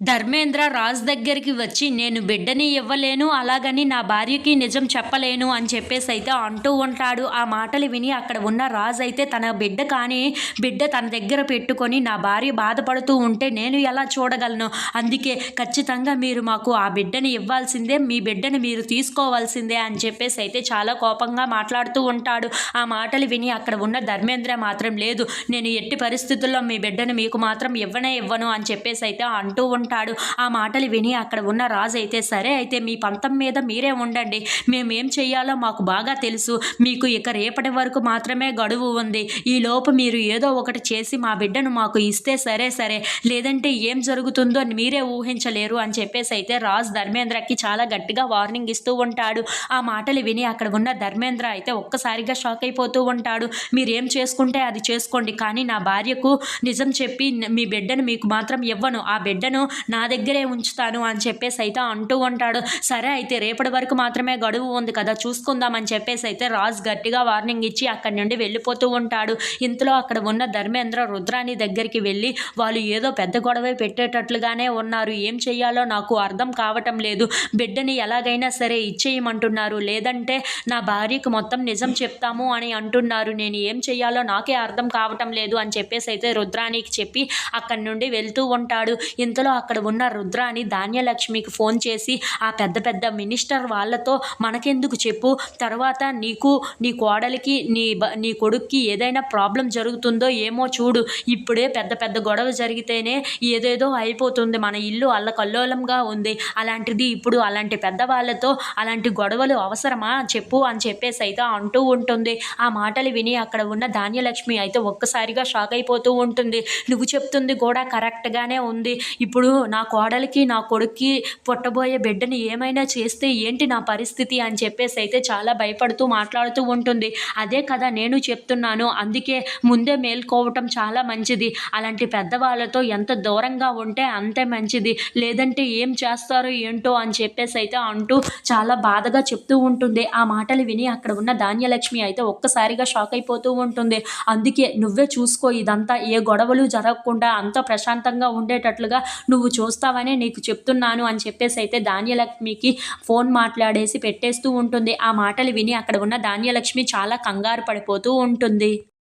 ధర్మేంద్ర రాజ్ దగ్గరికి వచ్చి నేను బిడ్డని ఇవ్వలేను అలాగని నా భార్యకి నిజం చెప్పలేను అని చెప్పేసి అయితే అంటూ ఉంటాడు. ఆ మాటలు విని అక్కడ ఉన్న రాజ్ అయితే తన బిడ్డ కానీ బిడ్డ తన దగ్గర పెట్టుకొని నా భార్య బాధపడుతూ ఉంటే నేను ఎలా చూడగలను? అందుకే ఖచ్చితంగా మీరు మాకు ఆ బిడ్డని ఇవ్వాల్సిందే మీ బిడ్డని మీరు తీసుకోవాల్సిందే అని చెప్పేసి అయితే చాలా కోపంగా మాట్లాడుతూ ఉంటాడు. ఆ మాటలు విని అక్కడ ఉన్న ధర్మేంద్ర మాత్రం లేదు నేను ఎట్టి పరిస్థితుల్లో మీ బిడ్డను మీకు మాత్రం ఇవ్వనే ఇవ్వను అని చెప్పేసి అయితే అంటూ ఉంటాడు. ఉంటాడు. ఆ మాటలు విని అక్కడ ఉన్న రాజు అయితే సరే అయితే మీ పంతం మీద మీరే ఉండండి. మేము ఏం మాకు బాగా తెలుసు. మీకు ఇక రేపటి వరకు మాత్రమే గడువు ఉంది. ఈ లోపు మీరు ఏదో ఒకటి చేసి మా బిడ్డను మాకు ఇస్తే సరే సరే. లేదంటే ఏం జరుగుతుందో అని మీరే ఊహించలేరు. అని చెప్పేసి అయితే రాజ్ ధర్మేంద్రకి చాలా గట్టిగా వార్నింగ్ ఇస్తూ ఉంటాడు. ఆ మాటలు విని అక్కడ ఉన్న ధర్మేంద్ర అయితే ఒక్కసారిగా షాక్ అయిపోతూ ఉంటాడు. మీరేం చేసుకుంటే అది చేసుకోండి. కానీ నా భార్యకు నిజం చెప్పి మీ బిడ్డను మీకు మాత్రం ఇవ్వను. ఆ బిడ్డను నా దగ్గరే ఉంచుతాను అని చెప్పేసి అయితే అంటూ ఉంటాడు. సరే అయితే రేపటి వరకు మాత్రమే గడువు ఉంది కదా చూసుకుందామని చెప్పేసి అయితే రాజ్ గట్టిగా వార్నింగ్ ఇచ్చి అక్కడి నుండి వెళ్ళిపోతూ ఉంటాడు. ఇంతలో అక్కడ ఉన్న ధర్మేంద్ర రుద్రాని దగ్గరికి వెళ్ళి వాళ్ళు ఏదో పెద్ద గొడవ పెట్టేటట్లుగానే ఉన్నారు. ఏం చెయ్యాలో నాకు అర్థం కావటం లేదు. బిడ్డని ఎలాగైనా సరే ఇచ్చేయమంటున్నారు. లేదంటే నా భార్యకు మొత్తం నిజం చెప్తాము అని అంటున్నారు. నేను ఏం చెయ్యాలో నాకే అర్థం కావటం లేదు అని చెప్పేసి అయితే రుద్రానికి చెప్పి అక్కడి నుండి వెళ్తూ ఉంటాడు. ఇంతలో అక్కడ ఉన్న రుద్రాని ధాన్యలక్ష్మికి ఫోన్ చేసి ఆ పెద్ద పెద్ద మినిస్టర్ వాళ్ళతో మనకెందుకు చెప్పు? తర్వాత నీకు నీ కోడలికి నీ బ నీ కొడుక్కి ఏదైనా ప్రాబ్లం జరుగుతుందో ఏమో చూడు. ఇప్పుడే పెద్ద పెద్ద గొడవ జరిగితేనే ఏదేదో అయిపోతుంది. మన ఇల్లు అల్లకల్లోలంగా ఉంది. అలాంటిది ఇప్పుడు అలాంటి పెద్దవాళ్ళతో అలాంటి గొడవలు అవసరమా? చెప్పు అని చెప్పేసి అయితే అంటూ ఉంటుంది. ఆ మాటలు విని అక్కడ ఉన్న ధాన్యలక్ష్మి అయితే ఒక్కసారిగా షాక్ అయిపోతూ ఉంటుంది. నువ్వు చెప్తుంది కూడా కరెక్ట్గానే ఉంది. ఇప్పుడు నా కోడలికి నా కొడుక్కి పుట్టబోయే బిడ్డని ఏమైనా చేస్తే ఏంటి నా పరిస్థితి అని చెప్పేసి అయితే చాలా భయపడుతూ మాట్లాడుతూ ఉంటుంది. అదే కదా నేను చెప్తున్నాను. అందుకే ముందే మేల్కోవటం చాలా మంచిది. అలాంటి పెద్దవాళ్ళతో ఎంత దూరంగా ఉంటే అంతే మంచిది. లేదంటే ఏం చేస్తారో ఏంటో అని చెప్పేసి అయితే అంటూ చాలా బాధగా చెప్తూ ఉంటుంది. ఆ మాటలు విని అక్కడ ఉన్న ధాన్యలక్ష్మి అయితే ఒక్కసారిగా షాక్ అయిపోతూ ఉంటుంది. అందుకే నువ్వే చూసుకో ఇదంతా ఏ గొడవలు జరగకుండా అంత ప్రశాంతంగా ఉండేటట్లుగా నువ్వు నువ్వు చూస్తావనే నీకు చెప్తున్నాను అని చెప్పేసి అయితే ధాన్యలక్ష్మికి ఫోన్ మాట్లాడేసి పెట్టేస్తూ ఉంటుంది. ఆ మాటలు విని అక్కడ ఉన్న ధాన్యలక్ష్మి చాలా కంగారు పడిపోతూ ఉంటుంది.